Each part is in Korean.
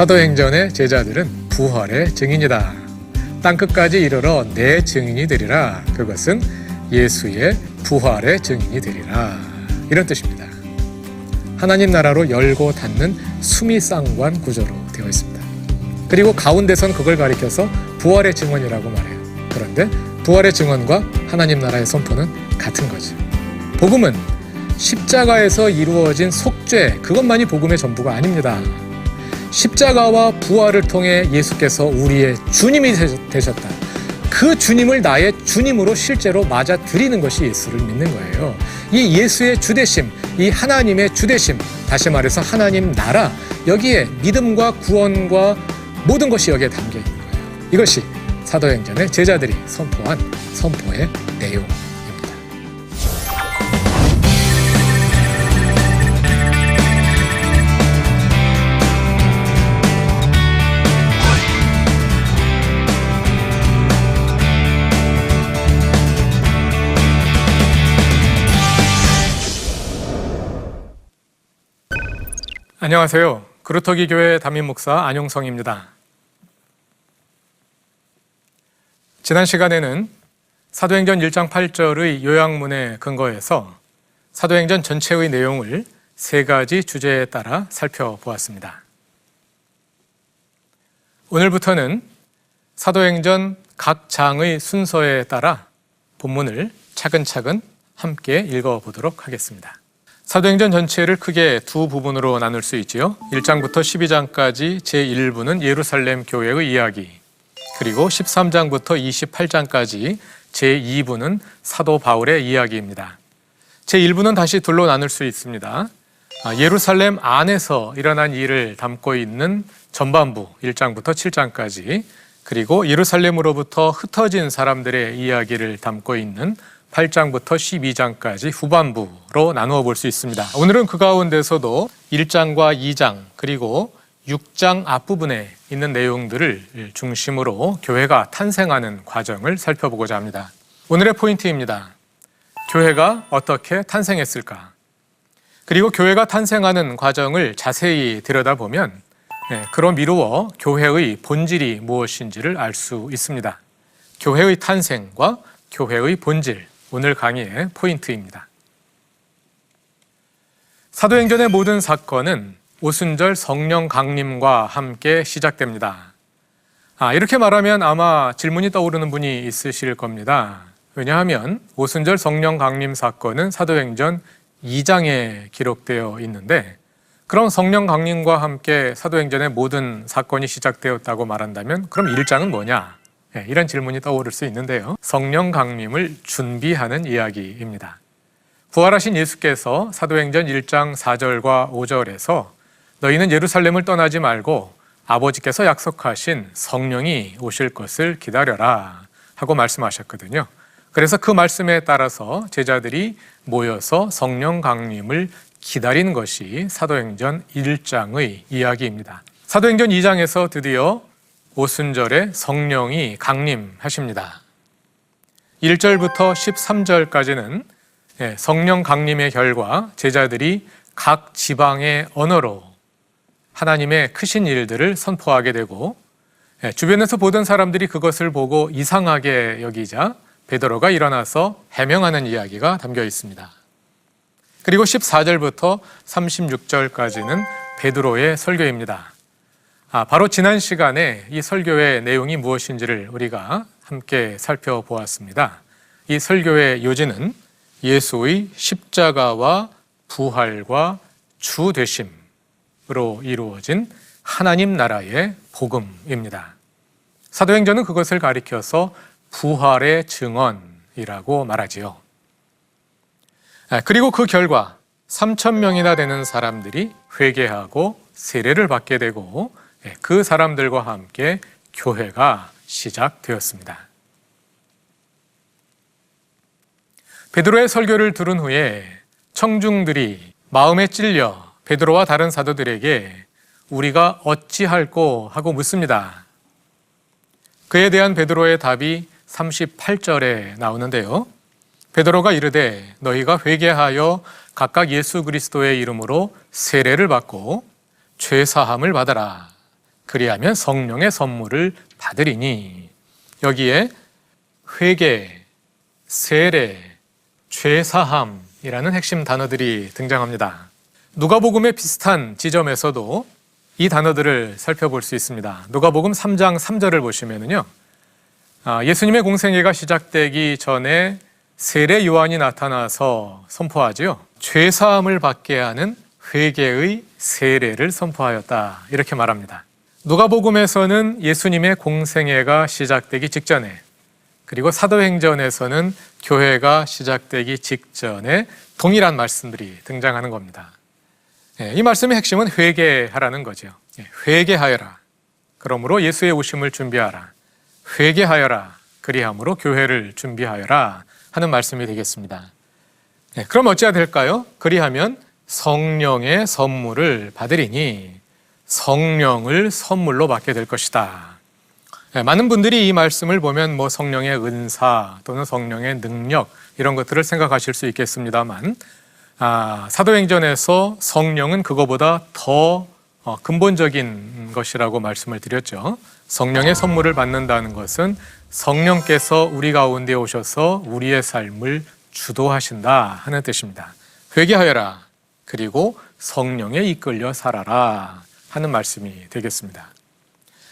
사도행전의 제자들은 부활의 증인이다. 땅끝까지 이르러 내 증인이 되리라. 그것은 예수의 부활의 증인이 되리라. 이런 뜻입니다. 하나님 나라로 열고 닫는 수미상관 구조로 되어 있습니다. 그리고 가운데선 그걸 가리켜서 부활의 증언이라고 말해요. 그런데 부활의 증언과 하나님 나라의 선포는 같은 거죠. 복음은 십자가에서 이루어진 속죄, 그것만이 복음의 전부가 아닙니다. 십자가와 부활을 통해 예수께서 우리의 주님이 되셨다. 그 주님을 나의 주님으로 실제로 맞아 들이는 것이 예수를 믿는 거예요. 이 예수의 주대심, 이 하나님의 주대심, 다시 말해서 하나님 나라, 여기에 믿음과 구원과 모든 것이 여기에 담겨 있는 거예요. 이것이 사도행전의 제자들이 선포한 선포의 내용 안녕하세요. 그루터기 교회 담임 목사 안용성입니다. 지난 시간에는 사도행전 1장 8절의 요약문에 근거해서 사도행전 전체의 내용을 세 가지 주제에 따라 살펴보았습니다. 오늘부터는 사도행전 각 장의 순서에 따라 본문을 차근차근 함께 읽어보도록 하겠습니다. 사도행전 전체를 크게 두 부분으로 나눌 수 있지요. 1장부터 12장까지 제1부는 예루살렘 교회의 이야기, 그리고 13장부터 28장까지 제2부는 사도 바울의 이야기입니다. 제1부는 다시 둘로 나눌 수 있습니다. 아, 예루살렘 안에서 일어난 일을 담고 있는 전반부 1장부터 7장까지 그리고 예루살렘으로부터 흩어진 사람들의 이야기를 담고 있는 8장부터 12장까지 후반부로 나누어 볼 수 있습니다. 오늘은 그 가운데서도 1장과 2장 그리고 6장 앞부분에 있는 내용들을 중심으로 교회가 탄생하는 과정을 살펴보고자 합니다. 오늘의 포인트입니다. 교회가 어떻게 탄생했을까? 그리고 교회가 탄생하는 과정을 자세히 들여다보면 네, 그로 미루어 교회의 본질이 무엇인지를 알 수 있습니다. 교회의 탄생과 교회의 본질, 오늘 강의의 포인트입니다. 사도행전의 모든 사건은 오순절 성령 강림과 함께 시작됩니다. 아, 이렇게 말하면 아마 질문이 떠오르는 분이 있으실 겁니다. 왜냐하면 오순절 성령 강림 사건은 사도행전 2장에 기록되어 있는데 그럼 성령 강림과 함께 사도행전의 모든 사건이 시작되었다고 말한다면 그럼 1장은 뭐냐? 네, 이런 질문이 떠오를 수 있는데요. 성령 강림을 준비하는 이야기입니다. 부활하신 예수께서 사도행전 1장 4절과 5절에서 너희는 예루살렘을 떠나지 말고 아버지께서 약속하신 성령이 오실 것을 기다려라 하고 말씀하셨거든요. 그래서 그 말씀에 따라서 제자들이 모여서 성령 강림을 기다리는 것이 사도행전 1장의 이야기입니다. 사도행전 2장에서 드디어 오순절에 성령이 강림하십니다. 1절부터 13절까지는 예, 성령 강림의 결과 제자들이 각 지방의 언어로 하나님의 크신 일들을 선포하게 되고 예, 주변에서 보던 사람들이 그것을 보고 이상하게 여기자 베드로가 일어나서 해명하는 이야기가 담겨 있습니다. 그리고 14절부터 36절까지는 베드로의 설교입니다. 아, 바로 지난 시간에 이 설교의 내용이 무엇인지를 우리가 함께 살펴보았습니다. 이 설교의 요지는 예수의 십자가와 부활과 주 되심으로 이루어진 하나님 나라의 복음입니다. 사도행전은 그것을 가리켜서 부활의 증언이라고 말하지요. 아, 그리고 그 결과 3천 명이나 되는 사람들이 회개하고 세례를 받게 되고 예, 그 사람들과 함께 교회가 시작되었습니다. 베드로의 설교를 들은 후에 청중들이 마음에 찔려 베드로와 다른 사도들에게 우리가 어찌할꼬 하고 묻습니다. 그에 대한 베드로의 답이 38절에 나오는데요. 베드로가 이르되 너희가 회개하여 각각 예수 그리스도의 이름으로 세례를 받고 죄 사함을 받아라. 그리하면 성령의 선물을 받으리니 여기에 회개, 세례, 죄사함이라는 핵심 단어들이 등장합니다. 누가복음의 비슷한 지점에서도 이 단어들을 살펴볼 수 있습니다. 누가복음 3장 3절을 보시면은요. 아, 예수님의 공생애가 시작되기 전에 세례 요한이 나타나서 선포하지요. 죄 사함을 받게 하는 회개의 세례를 선포하였다. 이렇게 말합니다. 누가복음에서는 예수님의 공생애가 시작되기 직전에 그리고 사도행전에서는 교회가 시작되기 직전에 동일한 말씀들이 등장하는 겁니다. 예, 이 말씀의 핵심은 회개하라는 거죠. 예, 회개하여라. 그러므로 예수의 오심을 준비하라. 회개하여라. 그리함으로 교회를 준비하여라. 하는 말씀이 되겠습니다. 예, 그럼 어찌해야 될까요? 그리하면 성령의 선물을 받으리니 성령을 선물로 받게 될 것이다. 예, 많은 분들이 이 말씀을 보면 뭐 성령의 은사 또는 성령의 능력 이런 것들을 생각하실 수 있겠습니다만 아, 사도행전에서 성령은 그거보다 더 어, 근본적인 것이라고 말씀을 드렸죠. 성령의 선물을 받는다는 것은 성령께서 우리 가운데 오셔서 우리의 삶을 주도하신다 하는 뜻입니다. 회개하여라. 그리고 성령에 이끌려 살아라 하는 말씀이 되겠습니다.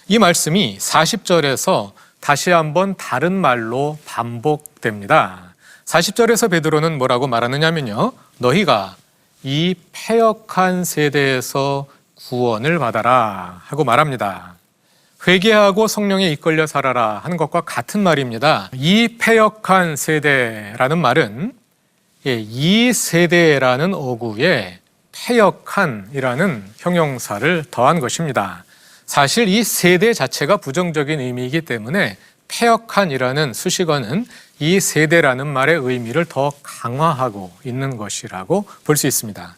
이 말씀이 40절에서 다시 한번 다른 말로 반복됩니다. 40절에서 베드로는 뭐라고 말하느냐면요. 너희가 이 패역한 세대에서 구원을 받아라 하고 말합니다. 회개하고 성령에 이끌려 살아라 하는 것과 같은 말입니다. 이 패역한 세대라는 말은 예, 이 세대라는 어구에 패역한이라는 형용사를 더한 것입니다. 사실 이 세대 자체가 부정적인 의미이기 때문에 패역한이라는 수식어는 이 세대라는 말의 의미를 더 강화하고 있는 것이라고 볼 수 있습니다.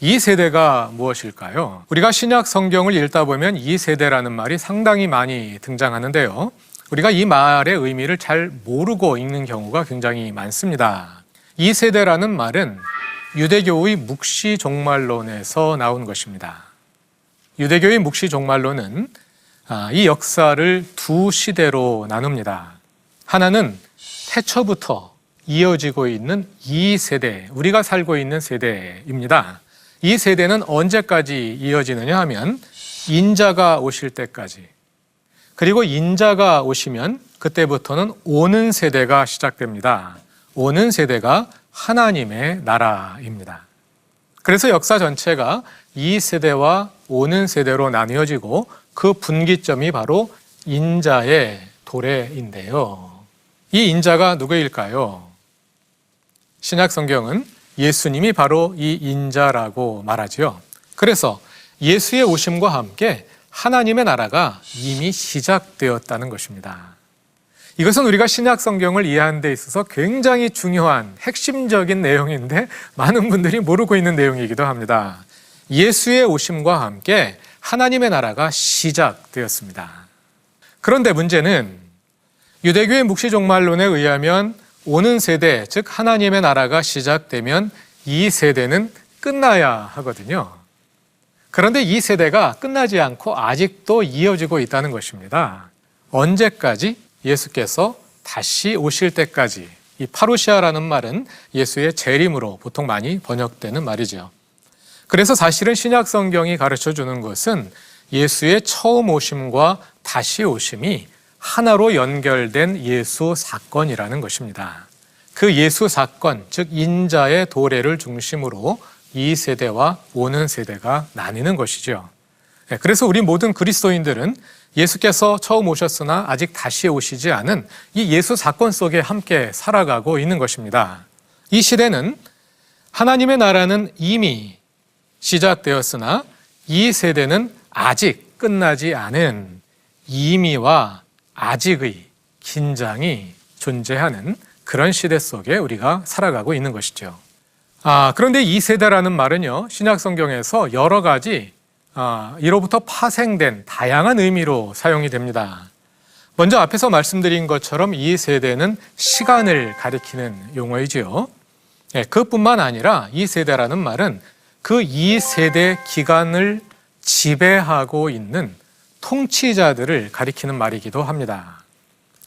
이 세대가 무엇일까요? 우리가 신약 성경을 읽다 보면 이 세대라는 말이 상당히 많이 등장하는데요. 우리가 이 말의 의미를 잘 모르고 읽는 경우가 굉장히 많습니다. 이 세대라는 말은 유대교의 묵시 종말론에서 나온 것입니다. 유대교의 묵시 종말론은 아, 이 역사를 두 시대로 나눕니다. 하나는 태초부터 이어지고 있는 이 세대, 우리가 살고 있는 세대입니다. 이 세대는 언제까지 이어지느냐 하면 인자가 오실 때까지. 그리고 인자가 오시면 그때부터는 오는 세대가 시작됩니다. 오는 세대가 하나님의 나라입니다. 그래서 역사 전체가 이 세대와 오는 세대로 나뉘어지고 그 분기점이 바로 인자의 도래인데요. 이 인자가 누구일까요? 신약 성경은 예수님이 바로 이 인자라고 말하지요. 그래서 예수의 오심과 함께 하나님의 나라가 이미 시작되었다는 것입니다. 이것은 우리가 신약 성경을 이해하는 데 있어서 굉장히 중요한 핵심적인 내용인데 많은 분들이 모르고 있는 내용이기도 합니다. 예수의 오심과 함께 하나님의 나라가 시작되었습니다. 그런데 문제는 유대교의 묵시 종말론에 의하면 오는 세대, 즉 하나님의 나라가 시작되면 이 세대는 끝나야 하거든요. 그런데 이 세대가 끝나지 않고 아직도 이어지고 있다는 것입니다. 언제까지? 예수께서 다시 오실 때까지. 이 파루시아라는 말은 예수의 재림으로 보통 많이 번역되는 말이죠. 그래서 사실은 신약 성경이 가르쳐 주는 것은 예수의 처음 오심과 다시 오심이 하나로 연결된 예수 사건이라는 것입니다. 그 예수 사건, 즉 인자의 도래를 중심으로 이 세대와 오는 세대가 나뉘는 것이죠. 네, 그래서 우리 모든 그리스도인들은 예수께서 처음 오셨으나 아직 다시 오시지 않은 이 예수 사건 속에 함께 살아가고 있는 것입니다. 이 시대는 하나님의 나라는 이미 시작되었으나 이 세대는 아직 끝나지 않은 이미와 아직의 긴장이 존재하는 그런 시대 속에 우리가 살아가고 있는 것이죠. 아, 그런데 이 세대라는 말은요, 신약 성경에서 여러 가지 아, 이로부터 파생된 다양한 의미로 사용이 됩니다. 먼저 앞에서 말씀드린 것처럼 이 세대는 시간을 가리키는 용어이지요. 네, 그뿐만 아니라 이 세대라는 말은 그 이 세대 기간을 지배하고 있는 통치자들을 가리키는 말이기도 합니다.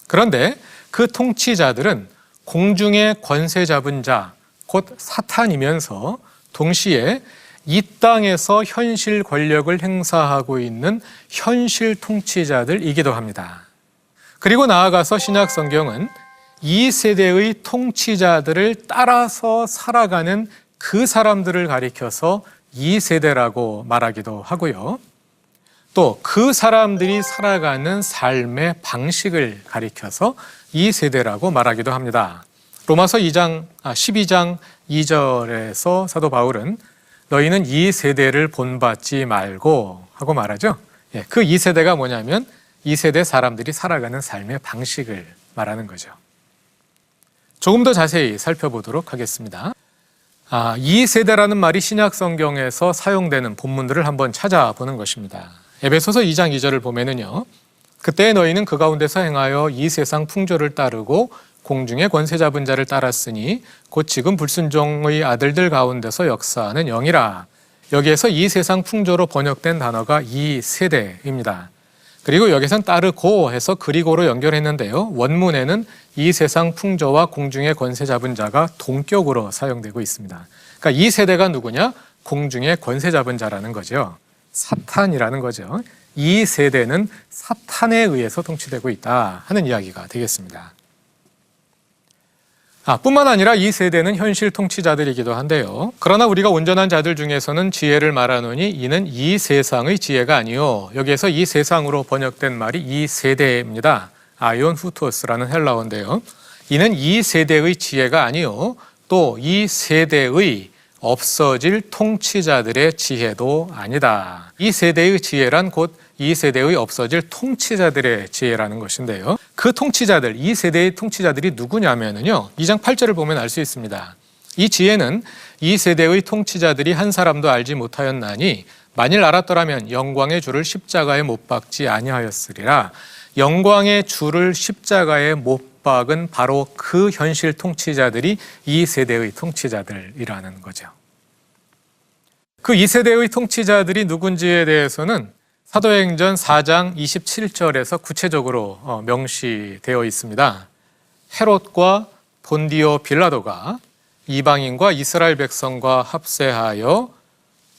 그런데 그 통치자들은 공중의 권세 잡은 자, 곧 사탄이면서 동시에 이 땅에서 현실 권력을 행사하고 있는 현실 통치자들이기도 합니다. 그리고 나아가서 신약 성경은 이 세대의 통치자들을 따라서 살아가는 그 사람들을 가리켜서 이 세대라고 말하기도 하고요. 또 그 사람들이 살아가는 삶의 방식을 가리켜서 이 세대라고 말하기도 합니다. 로마서 2장, 아, 12장 2절에서 사도 바울은 너희는 이 세대를 본받지 말고 하고 말하죠. 예, 그 이 세대가 뭐냐면 이 세대 사람들이 살아가는 삶의 방식을 말하는 거죠. 조금 더 자세히 살펴보도록 하겠습니다. 아, 이 세대라는 말이 신약 성경에서 사용되는 본문들을 한번 찾아보는 것입니다. 에베소서 2장 2절을 보면은요. 그때 너희는 그 가운데서 행하여 이 세상 풍조를 따르고 공중의 권세 잡은 자를 따랐으니 곧 지금 불순종의 아들들 가운데서 역사하는 영이라. 여기에서 이 세상 풍조로 번역된 단어가 이 세대입니다. 그리고 여기선 따르고 해서 그리고로 연결했는데요. 원문에는 이 세상 풍조와 공중의 권세 잡은 자가 동격으로 사용되고 있습니다. 그러니까 이 세대가 누구냐? 공중의 권세 잡은 자라는 거죠. 사탄이라는 거죠. 이 세대는 사탄에 의해서 통치되고 있다 하는 이야기가 되겠습니다. 아, 뿐만 아니라 이 세대는 현실 통치자들이기도 한데요. 그러나 우리가 온전한 자들 중에서는 지혜를 말하노니 이는 이 세상의 지혜가 아니요. 여기에서 이 세상으로 번역된 말이 이 세대입니다. 아이온 후토스라는 헬라어인데요. 이는 이 세대의 지혜가 아니요. 또 이 세대의 없어질 통치자들의 지혜도 아니다. 이 세대의 지혜란 곧 이 세대의 없어질 통치자들의 지혜라는 것인데요. 그 통치자들, 이 세대의 통치자들이 누구냐면요. 2장 8절을 보면 알 수 있습니다. 이 지혜는 이 세대의 통치자들이 한 사람도 알지 못하였나니 만일 알았더라면 영광의 주를 십자가에 못 박지 아니하였으리라. 영광의 주를 십자가에 못 박은 바로 그 현실 통치자들이 이 세대의 통치자들이라는 거죠. 그 이 세대의 통치자들이 누군지에 대해서는 사도행전 4장 27절에서 구체적으로 어, 명시되어 있습니다. 헤롯과 본디오 빌라도가 이방인과 이스라엘 백성과 합세하여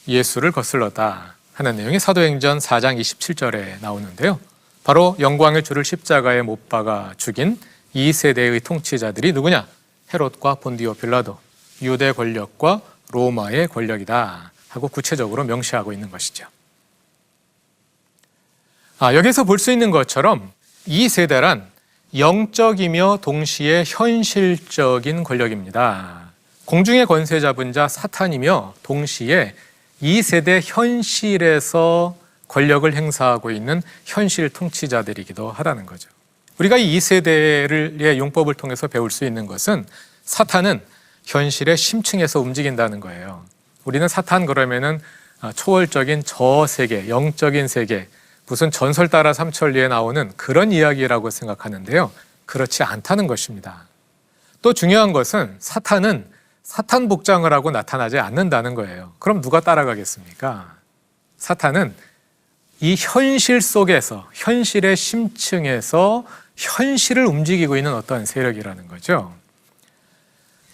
예수를 거슬렀다 하는 내용이 사도행전 4장 27절에 나오는데요. 바로 영광의 주를 십자가에 못 박아 죽인 이 세대의 통치자들이 누구냐? 헤롯과 본디오 빌라도, 유대 권력과 로마의 권력이다 하고 구체적으로 명시하고 있는 것이죠. 아, 여기서 볼 수 있는 것처럼 이 세대란 영적이며 동시에 현실적인 권력입니다. 공중의 권세 잡은 자 사탄이며 동시에 이 세대 현실에서 권력을 행사하고 있는 현실 통치자들이기도 하다는 거죠. 우리가 이 세대의 용법을 통해서 배울 수 있는 것은 사탄은 현실의 심층에서 움직인다는 거예요. 우리는 사탄 그러면은 초월적인 저 세계, 영적인 세계, 무슨 전설 따라 삼천리에 나오는 그런 이야기라고 생각하는데요. 그렇지 않다는 것입니다. 또 중요한 것은 사탄은 사탄 복장을 하고 나타나지 않는다는 거예요. 그럼 누가 따라가겠습니까? 사탄은 이 현실 속에서, 현실의 심층에서 현실을 움직이고 있는 어떤 세력이라는 거죠.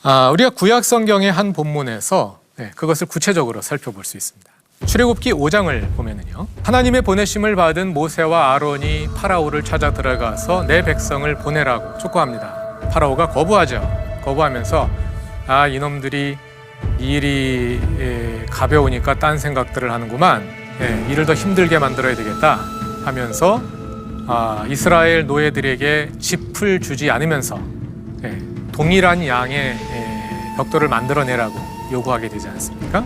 아, 우리가 구약 성경의 한 본문에서 네, 그것을 구체적으로 살펴볼 수 있습니다. 출애굽기 5장을 보면은요. 하나님의 보내심을 받은 모세와 아론이 파라오를 찾아 들어가서 내 백성을 보내라고 촉구합니다. 파라오가 거부하죠. 거부하면서 아 이놈들이 일이 예, 가벼우니까 딴 생각들을 하는구만. 예, 일을 더 힘들게 만들어야 되겠다 하면서 아, 이스라엘 노예들에게 짚을 주지 않으면서 예, 동일한 양의 예, 벽돌을 만들어내라고 요구하게 되지 않습니까?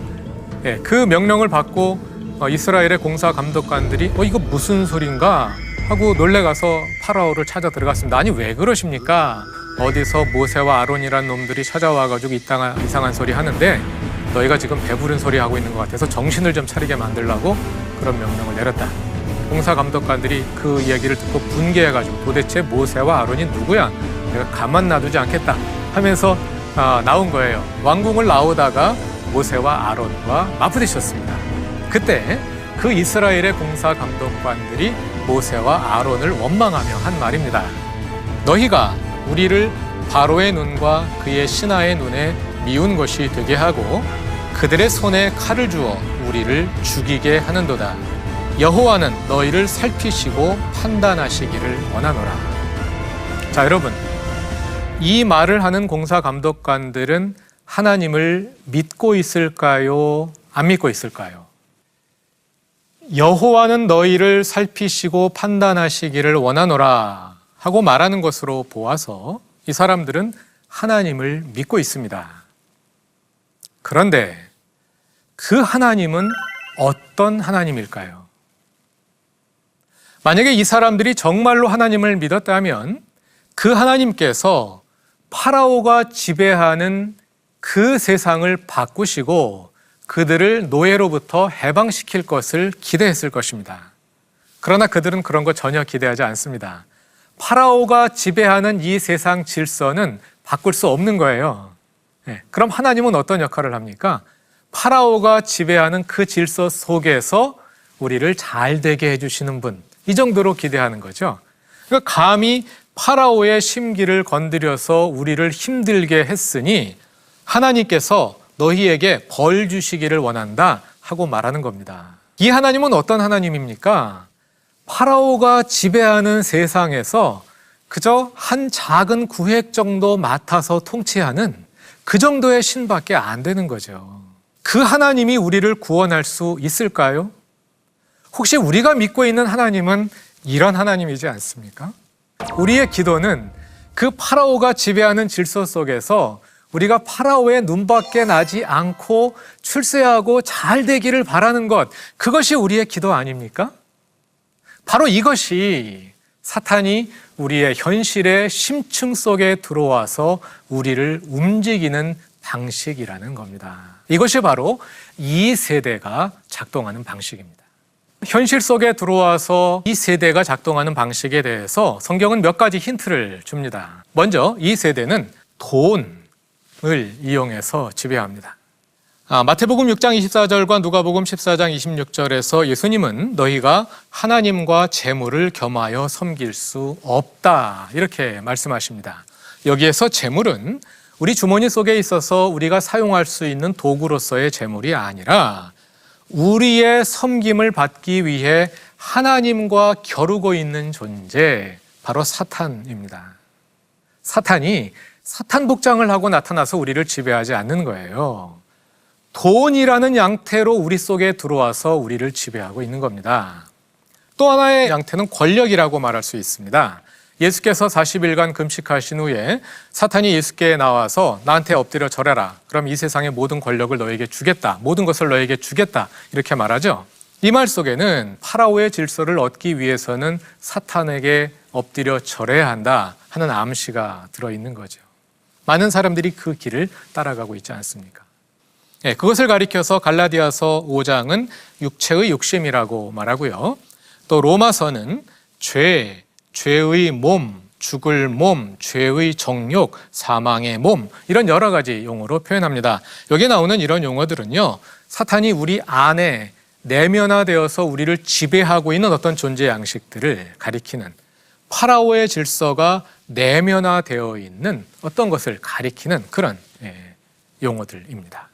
예, 그 명령을 받고 어, 이스라엘의 공사 감독관들이 어 이거 무슨 소린가 하고 놀래가서 파라오를 찾아 들어갔습니다. 아니 왜 그러십니까? 어디서 모세와 아론이란 놈들이 찾아와가지고 이상한, 이상한 소리 하는데 너희가 지금 배부른 소리 하고 있는 것 같아서 정신을 좀 차리게 만들라고 그런 명령을 내렸다. 공사 감독관들이 그 이야기를 듣고 분개해가지고 도대체 모세와 아론이 누구야? 내가 가만 놔두지 않겠다 하면서 아, 나온 거예요. 왕궁을 나오다가 모세와 아론과 맞부딪혔습니다. 그때 그 이스라엘의 공사 감독관들이 모세와 아론을 원망하며 한 말입니다. 너희가 우리를 바로의 눈과 그의 신하의 눈에 미운 것이 되게 하고 그들의 손에 칼을 주어 우리를 죽이게 하는도다. 여호와는 너희를 살피시고 판단하시기를 원하노라. 자, 여러분. 이 말을 하는 공사 감독관들은 하나님을 믿고 있을까요? 안 믿고 있을까요? 여호와는 너희를 살피시고 판단하시기를 원하노라 하고 말하는 것으로 보아서 이 사람들은 하나님을 믿고 있습니다. 그런데 그 하나님은 어떤 하나님일까요? 만약에 이 사람들이 정말로 하나님을 믿었다면 그 하나님께서 파라오가 지배하는 그 세상을 바꾸시고 그들을 노예로부터 해방시킬 것을 기대했을 것입니다. 그러나 그들은 그런 거 전혀 기대하지 않습니다. 파라오가 지배하는 이 세상 질서는 바꿀 수 없는 거예요. 네, 그럼 하나님은 어떤 역할을 합니까? 파라오가 지배하는 그 질서 속에서 우리를 잘 되게 해주시는 분, 이 정도로 기대하는 거죠. 그러니까 감히 파라오의 심기를 건드려서 우리를 힘들게 했으니 하나님께서 너희에게 벌 주시기를 원한다 하고 말하는 겁니다. 이 하나님은 어떤 하나님입니까? 파라오가 지배하는 세상에서 그저 한 작은 구획 정도 맡아서 통치하는 그 정도의 신밖에 안 되는 거죠. 그 하나님이 우리를 구원할 수 있을까요? 혹시 우리가 믿고 있는 하나님은 이런 하나님이지 않습니까? 우리의 기도는 그 파라오가 지배하는 질서 속에서 우리가 파라오의 눈밖에 나지 않고 출세하고 잘 되기를 바라는 것, 그것이 우리의 기도 아닙니까? 바로 이것이 사탄이 우리의 현실의 심층 속에 들어와서 우리를 움직이는 방식이라는 겁니다. 이것이 바로 이 세대가 작동하는 방식입니다. 현실 속에 들어와서 이 세대가 작동하는 방식에 대해서 성경은 몇 가지 힌트를 줍니다. 먼저 이 세대는 돈 을 이용해서 지배합니다. 아, 마태복음 6장 24절과 누가복음 14장 26절에서 예수님은 너희가 하나님과 재물을 겸하여 섬길 수 없다 이렇게 말씀하십니다. 여기에서 재물은 우리 주머니 속에 있어서 우리가 사용할 수 있는 도구로서의 재물이 아니라 우리의 섬김을 받기 위해 하나님과 겨루고 있는 존재 바로 사탄입니다. 사탄이 사탄 복장을 하고 나타나서 우리를 지배하지 않는 거예요. 돈이라는 양태로 우리 속에 들어와서 우리를 지배하고 있는 겁니다. 또 하나의 양태는 권력이라고 말할 수 있습니다. 예수께서 40일간 금식하신 후에 사탄이 예수께 나와서 나한테 엎드려 절해라. 그럼 이 세상의 모든 권력을 너에게 주겠다. 모든 것을 너에게 주겠다. 이렇게 말하죠. 이 말 속에는 파라오의 질서를 얻기 위해서는 사탄에게 엎드려 절해야 한다 하는 암시가 들어있는 거죠. 많은 사람들이 그 길을 따라가고 있지 않습니까? 네, 그것을 가리켜서 갈라디아서 5장은 육체의 욕심이라고 말하고요. 또 로마서는 죄, 죄의 몸, 죽을 몸, 죄의 정욕, 사망의 몸 이런 여러 가지 용어로 표현합니다. 여기 나오는 이런 용어들은요. 사탄이 우리 안에 내면화되어서 우리를 지배하고 있는 어떤 존재 양식들을 가리키는 파라오의 질서가 내면화되어 있는 어떤 것을 가리키는 그런 예, 용어들입니다.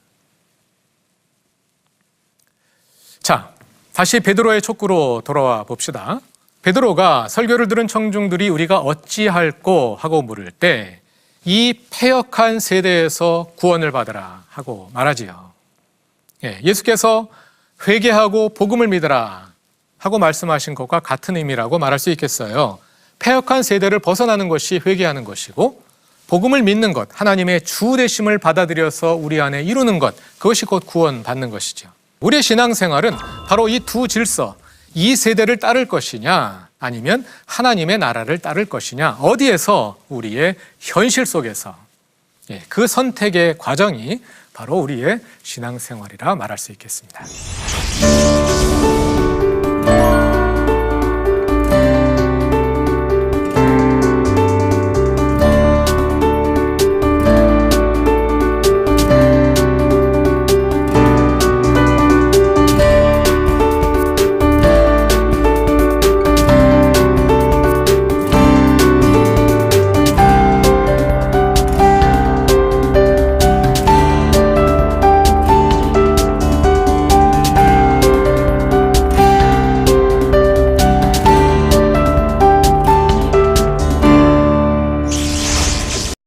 자, 다시 베드로의 촉구로 돌아와 봅시다. 베드로가 설교를 들은 청중들이 우리가 어찌할꼬 하고 물을 때 이 폐역한 세대에서 구원을 받으라 하고 말하지요. 예, 예수께서 회개하고 복음을 믿으라 하고 말씀하신 것과 같은 의미라고 말할 수 있겠어요. 폐역한 세대를 벗어나는 것이 회개하는 것이고 복음을 믿는 것, 하나님의 주 되심을 받아들여서 우리 안에 이루는 것, 그것이 곧 구원받는 것이죠. 우리의 신앙생활은 바로 이 두 질서, 이 세대를 따를 것이냐, 아니면 하나님의 나라를 따를 것이냐, 어디에서 우리의 현실 속에서 예, 그 선택의 과정이 바로 우리의 신앙생활이라 말할 수 있겠습니다.